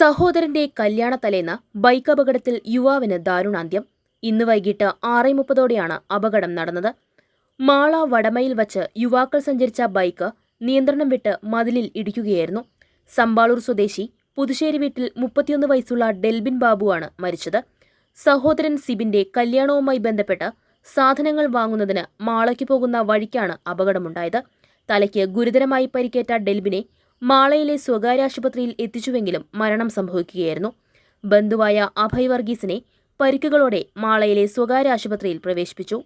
സഹോദരന്റെ കല്യാണ തലേന്ന് ബൈക്ക് അപകടത്തിൽ യുവാവിന് ദാരുണാന്ത്യം. ഇന്ന് വൈകിട്ട് ആറ് മുപ്പതോടെയാണ് അപകടം നടന്നത്. മാള വടമയിൽ വച്ച് യുവാക്കൾ സഞ്ചരിച്ച ബൈക്ക് നിയന്ത്രണം വിട്ട് മതിലിൽ ഇടിക്കുകയായിരുന്നു. സമ്പാളൂർ സ്വദേശി പുതുശ്ശേരി വീട്ടിൽ മുപ്പത്തിയൊന്ന് വയസ്സുള്ള ഡെൽബിൻ ബാബുവാണ് മരിച്ചത്. സഹോദരൻ സിബിന്റെ കല്യാണവുമായി ബന്ധപ്പെട്ട് സാധനങ്ങൾ വാങ്ങുന്നതിന് മാളയ്ക്ക് പോകുന്ന വഴിക്കാണ് അപകടമുണ്ടായത്. തലയ്ക്ക് ഗുരുതരമായി പരിക്കേറ്റ ഡെൽബിനെ മാളയിലെ സ്വകാര്യ ആശുപത്രിയിൽ എത്തിച്ചുവെങ്കിലും മരണം സംഭവിക്കുകയായിരുന്നു. ബന്ധുവായ അഭയ് വർഗീസിനെ പരിക്കുകളോടെ മാളയിലെ സ്വകാര്യ ആശുപത്രിയിൽ പ്രവേശിപ്പിച്ചു.